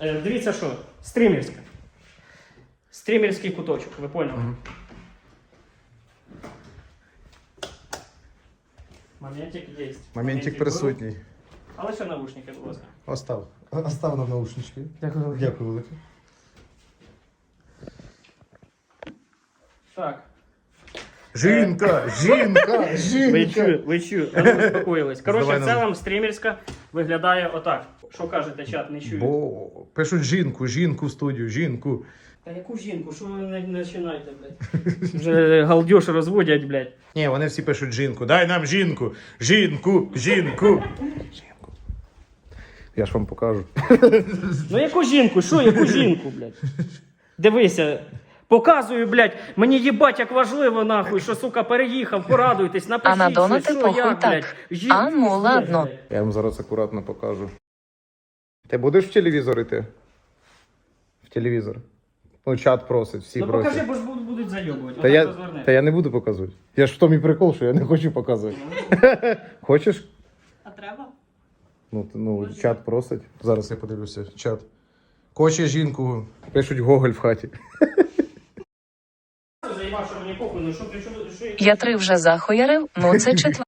Е, дивіться що, стрімерська. Стрімерський куточок, ви поняли? Моментик є. Моментик був. присутній. Але ще наушники, будь ласка. Остав. Остав нам наушнички. Дякую. Дякую велике. Так. Жінка, жінка, Ви жінка. чую, ви чую, а ну, успокоїлись. Коротше, Здавай в нам. цілому стрімерська Виглядає отак. Що кажете, чат, не чую. Бо пишуть жінку, жінку в студію, жінку. Та яку жінку? Що ви не починаєте, блядь? Вже галдюш розводять, блядь. Ні, вони всі пишуть жінку. Дай нам жінку, жінку, жінку. Жінку. Я ж вам покажу. Ну яку жінку? Що, яку жінку, блядь? Дивися. Показую, блядь, мені їбать, як важливо, нахуй, що, сука, переїхав, порадуйтесь, напишіть, А на донати що, похуй як, так. блядь. А, ну, ладно. Я вам зараз акуратно покажу. Ти будеш в телевізор йти? В телевізор. Ну, чат просить, всі Ну просять. покажи, бо ж будуть- будуть зайобувати. Та Отак я, розверни. та я не буду показувати. Я ж в тому і прикол, що я не хочу показувати. Хочеш? А треба? Ну, т- ну чат просить. Зараз я подивлюся. Чат. Хоче жінку. Пишуть Гоголь в хаті. Заїбав, що мені похуй, ну що, що, що, Я три вже захуярив, ну це четвер.